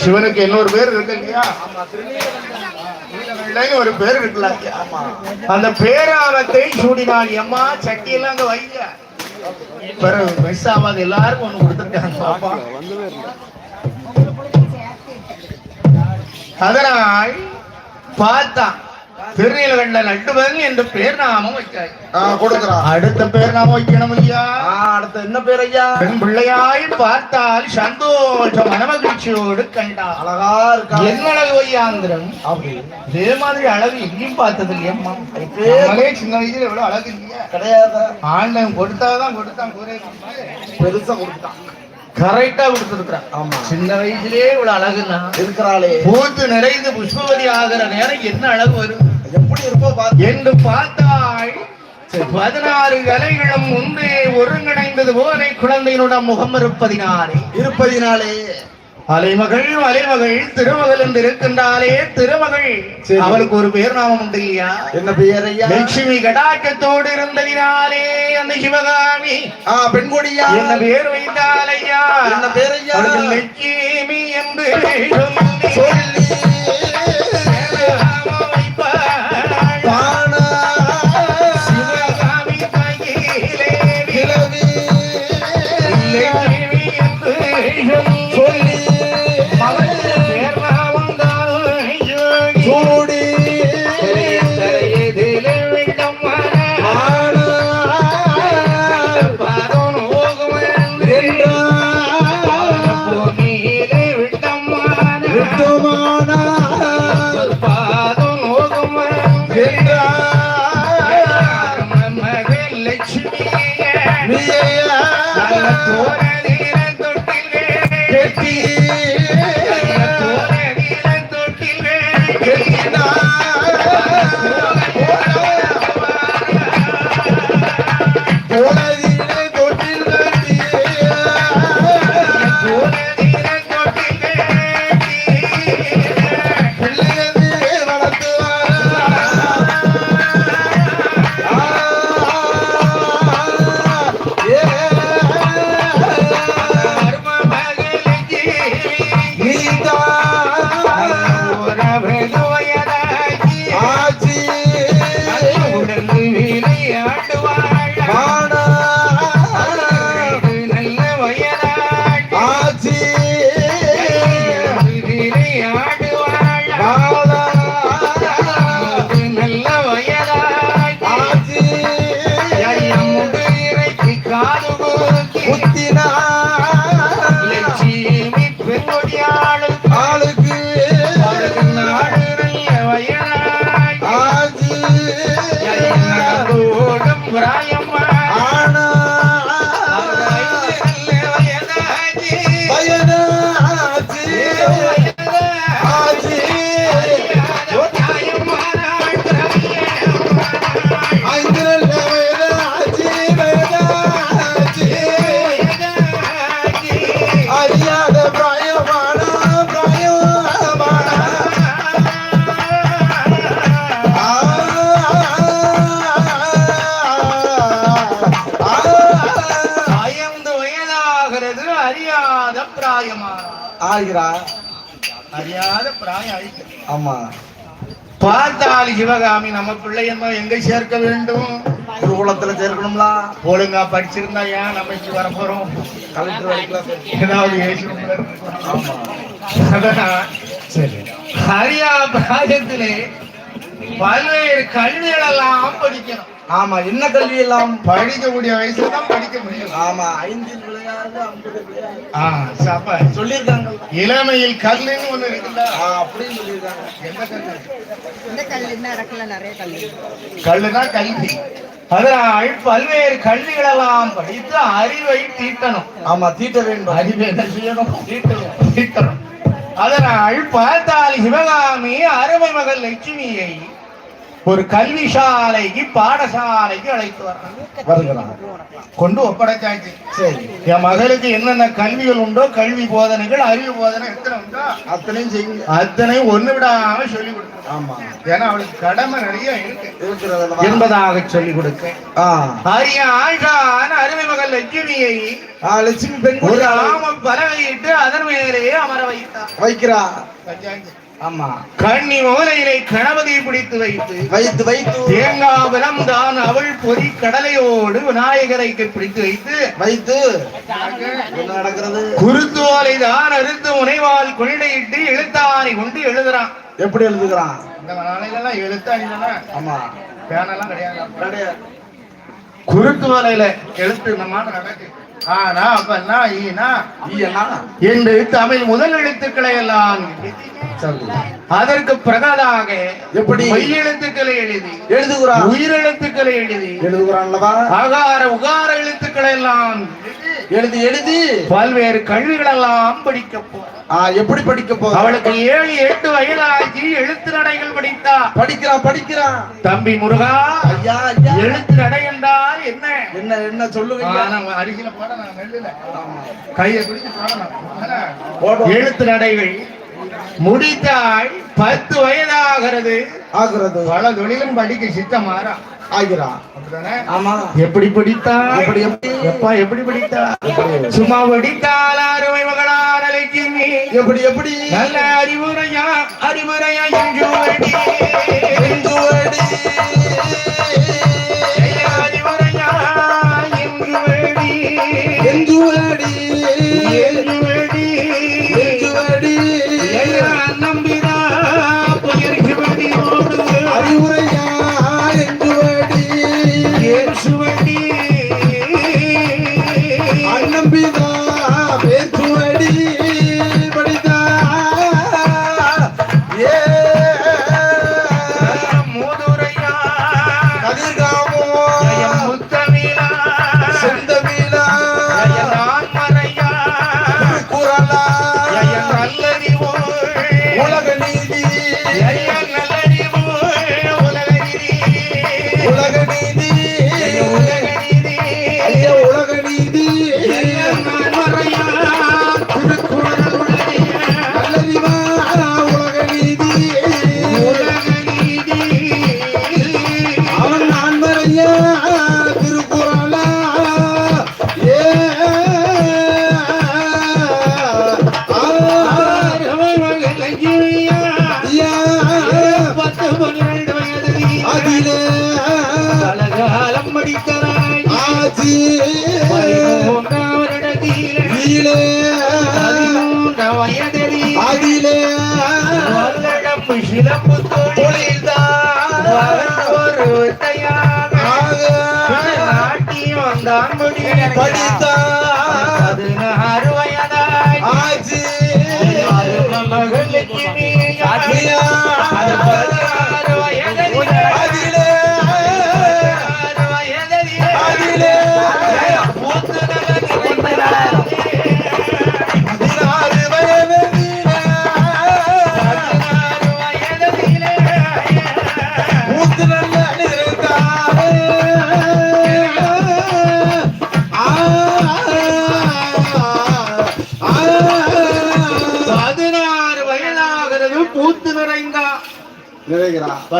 சிவனுக்கு இன்னொரு பேர் இருக்கு இல்லையா? ஒரு பேர் இருக்குல்ல அந்த பேராவத்தை சூடினாள் எம்மா சட்டியெல்லாம் அங்க வைங்க. பிறகு மிஸ் எல்லாருக்கும் ஒண்ணு கொடுத்துருக்காங்க பாப்பா. அதனால் பார்த்தான். திருநீலகண்டன் நட்டுவன் என்று பேர் நாமம் கொடுக்குறான். அடுத்த பேர் நாம வைக்கணும் ஆ, அடுத்து என்ன பேர் ஐயா? பெண் பிள்ளையாய் பார்த்தால் சந்தோஷ மனமகிழ்ச்சியோடு கண்டார் அழகா இருக்கா? என்ன அழகு வையாந்திரம்? அப்படி. இதே மாதிரி அழகு எங்கேயும் பார்த்தது இல்லையம்மா சின்ன வயசுல எவ்வளவு அழகு இல்லையா. கிடையாது. ஆண்டவன் கொடுத்தாதான் கொடுத்தான் பெருசா கொடுத்தான். கரெக்டா கொடுத்துருக்கான் ஆமா. சின்ன வயசுலயே இவ்வளவு அழகுன்னா இருக்கிறாளே. பூத்து நிறைந்து புஷ்பவதி ஆகிற நேரம் என்ன அழகு வரும்? எப்படி இருப்போ என்று பார்த்தாய் பதினாறு கலைகளும் முன்பே ஒருங்கிணைந்தது போதை குழந்தையினுடைய முகம் இருப்பதினாலே. இருப்பதினாலே. அலைமகள் மலைமகள் திருமகள் என்று இருக்கின்றாலே திருமகள். அவளுக்கு ஒரு பேர் நாமம் உண்டு இல்லையா? என்ன பெயர் ஐயா? லட்சுமி கடாக்கத்தோடு இருந்ததினாலே அந்த சிவகாமி. ஆ பெண்கொடியா? என்ன பேர் வைத்தால் ஐயா? என்ன பேர் ஐயா? லட்சுமி என்று சொல்லி ஆகிறா அறியாத பிராயம் ஆயிட்டு. ஆமா. பார்த்தால் சிவகாமி நம்ம பிள்ளை என்ன எங்க சேர்க்க வேண்டும்? குருகுலத்துல சேர்க்கணும்ல? ஒழுங்கா படிச்சிருந்தா ஏன் நம்ம இங்க வர போறோம்? கலெக்டர் வரைக்கும் ஏதாவது ஏசும் ஆமா. சரி. அறியா பிராயத்திலே பல்வேறு கல்விகள் எல்லாம் படிக்கணும். ஆமா என்ன கல்வி எல்லாம் படிக்கக்கூடிய வயசுல தான் படிக்க முடியும். ஆமா ஐந்தில் விளையாடு ஐம்பது சப்ப. சொல்லியிருக்காங்க. இளமையில் கல்லுன்னு ஒண்ணு இருக்குல்ல? ஆ, அப்படியும் சொல்லியிருக்காங்க. என்ன கல்லு? இந்த கல் இன்னும் இறக்கல நிறைய கல் இருக்கு. கல்லுனா கல்வி. அதனால் பல்வேறு கல்விகளெல்லாம் படித்து அறிவை தீட்டணும். ஆமா தீட்ட வேண்டும். அறிவை என்ன செய்யணும்? தீட்டணும். தீட்டணும். அதனால் பார்த்தால் சிவகாமி அருமை மகள் லட்சுமியை ஒரு கல்வி சாலைக்கு பாடசாலைக்கு அழைத்து வர்றாங்க. வருகிறான் கொண்டு ஒப்படைச்சாச்சு. சரி. என் மகளுக்கு என்னென்ன கல்விகள் உண்டோ கல்வி போதனைகள் அறிவு போதனை எத்தனை உண்டோ அத்தனையும் செய்யுங்க. அத்தனை ஒண்ணு விடாம சொல்லி கொடுக்கணும் ஆமா. ஏன்னா அவளுக்கு கடமை நிறைய இருக்கு? என்பதாக சொல்லிக் கொடுக்க அரிய ஆழ்கான் அருமை மகள் லட்சுமியை லட்சுமி பெண் ஒரு ஆமம் பறவையிட்டு அதன் மேலே அமர வைத்தார். வைக்கிறா கண்ணி மூலையிலே கணபதியை பிடித்து வைத்து வைத்து வைத்து. தேங்காய் விலம் தான் அவள் பொறி கடலையோடு விநாயகரை பிடித்து வைத்து வைத்து. நடக்கிறது. குருத்தோலை தான் அறுத்து முனைவால் கொள்ளையிட்டு எழுத்தாணி கொண்டு எழுதுறான். எப்படி எழுதுகிறான்? இந்த நாளையிலலாம் எழுத்தாணி ஆமா. பேனெல்லாம் கிடையாது. கிடையாது. குருத்தோலையில எழுத்து இந்த மாதிரி நடக்கு ஆனா அப்பன்னா ஈனா. என்று தமிழ் முதல் எழுத்துக்களை எல்லாம் அதற்கு பிரகாதாக எப்படி? மெய் எழுத்துக்களை எழுதி எழுதுகிறான். உயிரெழுத்துக்களை எழுதி எழுதுகிறான் அகார உகார எழுத்துக்களை எல்லாம் எழுதி, எழுதி. பல்வேறு கல்விகள் எல்லாம் படிக்க போறான் ஆ எப்படி படிக்க போற? அவளுக்கு ஏழு எட்டு வயதாகி எழுத்து நடைகள் படித்தா. படிக்கிறான் படிக்கிறான். தம்பி முருகா ஐயா எழுத்து நடை என்றால் என்ன? என்ன என்ன நம்ம அருகில போட நான் நெல்லுல. கையை பிடிச்சு. எழுத்து நடைகள் முடித்தால் பத்து வயதாகிறது. ஆகிறது. பல தொழிலும் படிக்க சித்தமாறா. ஆகிறான் ஆமா. எப்படி படித்தா எப்படி, எப்படி? எப்பா எப்படி படித்தா சும்மா படித்தால் அருமை லட்சுமி எப்படி எப்படி? நல்ல அறிவுரையா? அறிவுரையா என்று Thank it. படித்தராய் ஆச்சி பதிமூன்றாம் வருடத்தில் நீலே பதிமூன்று வயதில் அதிலே. வல்லடம் சிலம்பு தொழில்தான் ஒரு வித்தையாக நாட்டியம் தான் முடியும் ஆச்சி மகளுக்கு நீ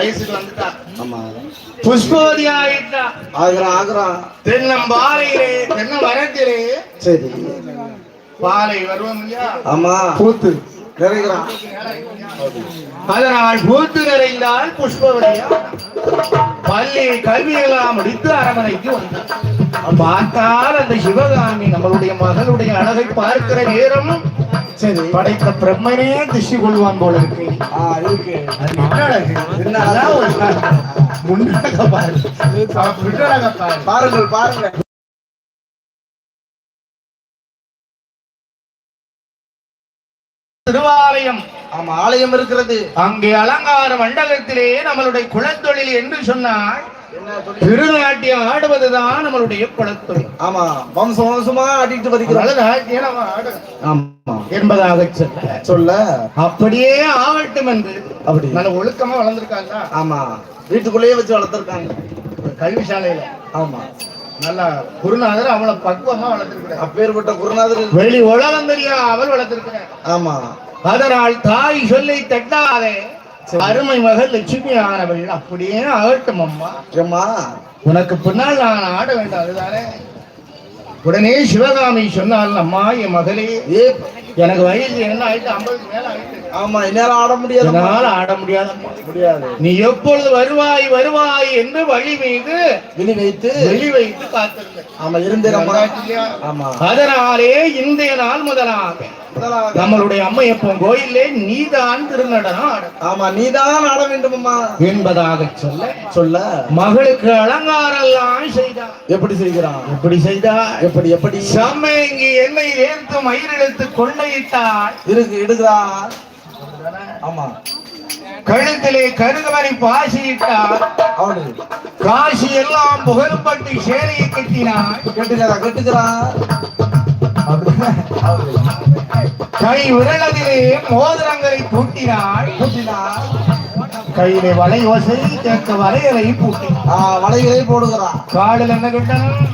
வயசுக்கு வந்துட்டா. ஆமா. புஷ்பவதி ஆயிட்டா ஆகிறான், ஆகிறான். தென்னம்பாலையிலே தென்ன மரத்திலே. சரி. பாலை வருவோம் இல்லையா? ஆமா. பூத்து. நிறைகிறான் அதனால் பூத்து நிறைந்தால் புஷ்பவதியா பள்ளி கல்வியெல்லாம் முடித்து அரமனைக்கு வந்தார் பார்த்தால் அந்த சிவகாமி நம்மளுடைய மகளுடைய அழகை பார்க்கிற நேரம் சரி. படைத்த பிரம்மனே திசை கொள்வான் போல இருக்கு. ஆ, இருக்கு. அது என்ன அழகு? என்ன அதான் ஒரு அழகு. முன்னழக பாரு. அவ பின்னழக பாரு. பாருங்கள் பாருங்கள். திருவாலயம். ஆமா ஆலயம் இருக்கிறது. அங்கே அலங்கார மண்டலத்திலே நம்மளுடைய குலத்தொழில் என்று சொன்னால் திருநாட்டியம் ஆடுவதுதான் நம்மளுடைய குலத்தொழில் ஆமா வம்சம் வம்சமா ஆடிட்டு ஆமா. என்பதாக சொல்ல சொல்ல. அப்படியே ஆகட்டும் என்று அப்படி. நல்ல ஒழுக்கமா வளர்ந்துருக்காங்க ஆமா. வீட்டுக்குள்ளேயே வச்சு வளர்த்திருக்காங்க. கல்விசாலையில ஆமா. நல்ல குருநாதர் அவளை பக்குவமா வளர்த்திருக்கிறார். அப்பேற்பட்ட குருநாதர் வெளி உலகம் தெரியாமல் வளர்த்திருக்கிறார். ஆமா. அதனால் தாய் சொல்லை தட்டாதே. அருமை மகள் லட்சுமி ஆனவள் அப்படியே ஆகட்டும் அம்மா. உனக்கு பின்னால் நான் ஆட வேண்டாம் அதுதானே? உடனே சிவகாமி சொன்னாள் அம்மா என் மகளே எனக்கு வயசு என்ன ஆயிட்டு ஐம்பதுக்கு மேல ஆயிட்டு. ஆமா இந்நேரம் ஆட முடியாது என்னால ஆட முடியாதம்மா முடியாது. நீ எப்பொழுது வருவாய் வருவாய் என்று வழி மீது விழி வைத்து. வெளி வைத்து காத்திருந்தேன் ஆமா இருந்திரம்மா ஆமா. அதனாலே இன்றைய நாள் முதலாக. நம்மளுடைய அம்மையப்பன் கோயிலே நீதான் திருநடனம் ஆமா நீதான் ஆட வேண்டும் அம்மா என்பதாக சொல்ல சொல்ல. மகளுக்கு அலங்காரம் எல்லாம் செய்தார் எப்படி செய்கிறான் எப்படி செய்தார் எப்படி எப்படி? செம்மங்கி எண்ணெய் ஏற்று மயிரெழுத்து கொண்டையிட்டாள் இருக்கு இடுகிறா. ஆமா. கழுத்திலே கருகமணி பாசியிட்டாள். அவனு காசி எல்லாம் புகழ்பட்டு சேலையை கட்டினாள். கட்டுகிறா. கட்டுகிறா கை விரலதிலே மோதிரங்களை பூட்டினாள். கூட்டினா கையிலே வலை ஓசை கேட்க வலைகளை பூட்டினாள். ஆ, வலைகளை போடுகிறா. காலில் என்ன கட்டணும்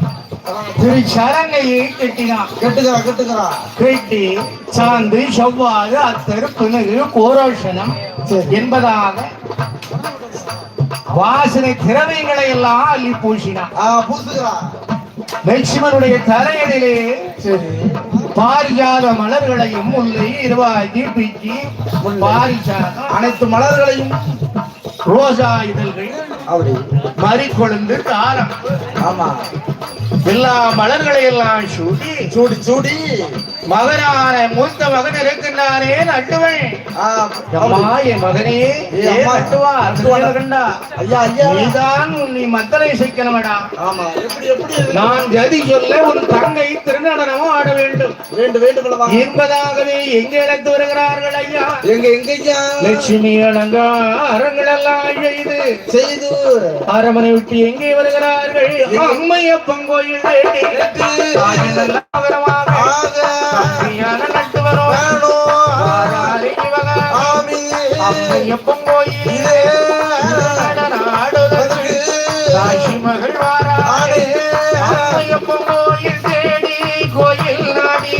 திரு சரங்கையை கட்டினான் கட்டுகிறா கட்டுகிறா. கட்டி சாந்து செவ்வாது அத்தரு பிணகு கோரோஷனம். என்பதாக வாசனை திரவியங்களை எல்லாம் அள்ளி பூசினான் ஆ பூசுகிறா. லட்சுமனுடைய தலையிலே பாரிஜாத மலர்களையும் முல்லை இருவாகி பிச்சி பாரிஜாதம் அனைத்து மலர்களையும் ரோஜா இதழ்கள் அப்படி. மறிக்கொழுந்து தாரம். ஆமா. எல்லா மலர்களை எல்லாம் சூடி சூடி சூடி. மகனான மூத்த மகன் இருக்கின்றானே நட்டுவன் அம்மா. என் மகனே அம்மா. நட்டுவா நட்டுவாடா. கண்டா ஐயா. ஐயா நீதான் நீ மத்தனை செய்க்கணுமடா ஆமா. எப்படி எப்படி? நான் கதி சொல்ல உன் தங்கை திருநடனமும் ஆட வேண்டும். வேண்டும் வேண்டும்? என்பதாகவே எங்கே அழைத்து வருகிறார்கள் ஐயா? எங்க எங்க ஐயா? லட்சுமி அலங்காரங்கள் எல்லாம் செய்து செய்து. அரமனை விட்டு எங்கே வருகிறார்கள்? அம்மையப்பன் கோயில் ஆக. கல்யாண நட்டு வரும். அம்மையப்பன் கோயில் நாடுதற்கு மகள் தேடி நாடி.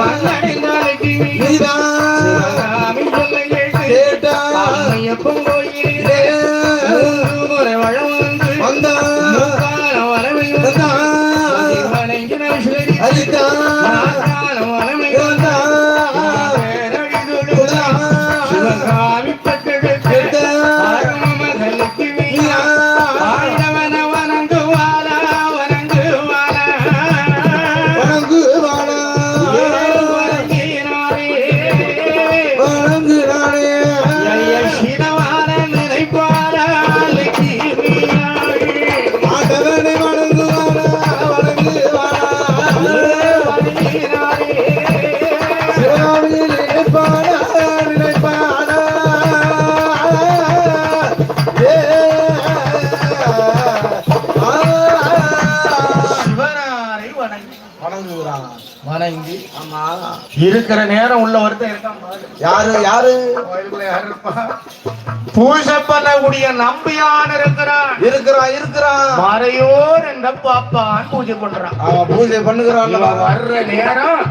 வந்தடைந்தால் லட்சுமி நீதான் இருக்கிற நேரம் உள்ள ஒருத்தன். யாரு யாரு? பூஜை பண்ணக்கூடிய நம்பியான் இருக்கிறான். இருக்கிறான் இருக்கிறான் மறையோர் என்ற பாப்பான் பூஜை பண்றான். அவன் பூஜை பண்ணுகிறான். வர்ற நேரம்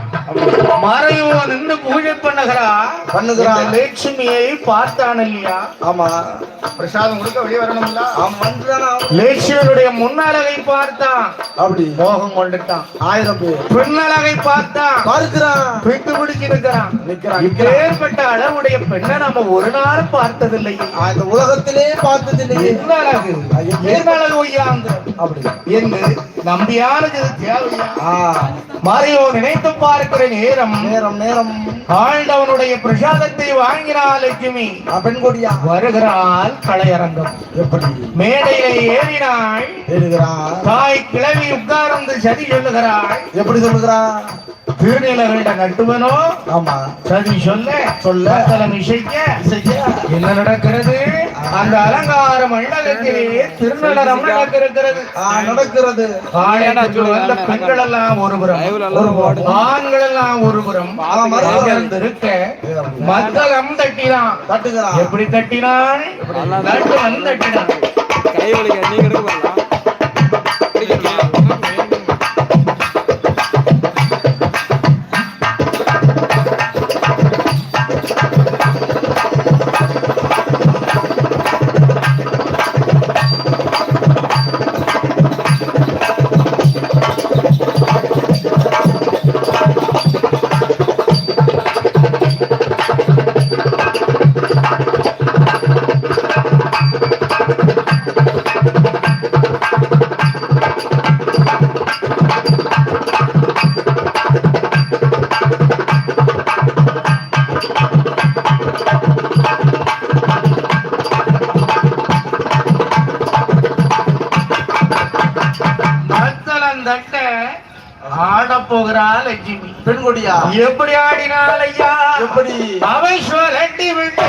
மறையோன் நின்று பூஜை பண்ணுகிறா பண்ணுகிறான். இந்த லட்சுமியை பார்த்தான் இல்லையா? ஆமா. பிரசாதம் கொடுக்க வெளியே வரணும்ல. லட்சுமியுடைய முன்னழகை பார்த்தான். அப்படி. மோகம் கொண்டுட்டான். ஆயிரம் பேர். பின்னழகை பார்த்தான். பார்க்கிறான். பிட்டு பிடிச்சு நிற்கிறான். இப்பேற்பட்ட அளவுடைய பெண்ணை நம்ம ஒரு நாள் பார்த்ததில்லை. ஆ, இந்த உலகத்திலே பார்த்தது இல்லையே என்ன அழகு என்ன அழகு ஒய்யாங்க அப்படி. என்று நம்பியானது தேவையா மறையோ நினைத்து பார்க்கிற நேரம். நேரம் நேரம். ஆழ்ந்த ஆண்டவனுடைய பிரசாதத்தை வாங்கினாள் லட்சுமி. ஆ, பெண் கொடியா? வருகிறாள் கலையரங்கம் எப்படி? மேடையிலே ஏறினாள். தாய் கிளவி உட்கார்ந்து சதி சொல்லுகிறாள். எப்படி சொல்லுகிறான் திருநிலவேண்ட நட்டுவனோ ஆமா. சதி சொல்ல. சொல்ல. மத்தளம் இசைக்க? என்ன நடக்கிறது? அந்த அலங்கார மண்டலத்திலே திருநலரம் நடக்கிறது. நடக்கிறது. வந்த பெண்கள் எல்லாம் ஒருபுறம் ஒரு ஆண்கள் எல்லாம் ஒருபுறம். இருக்க மத்தளம் தட்டினான். தட்டுகிறான். எப்படி தட்டினான்? தட்டினான். கை வலிக்க நீங்க போகிறாள் லட்சுமி பெண்கொடியா? எப்படி ஆடினாள் ஐயா? எப்படி? அவை சொல்லி விட்டு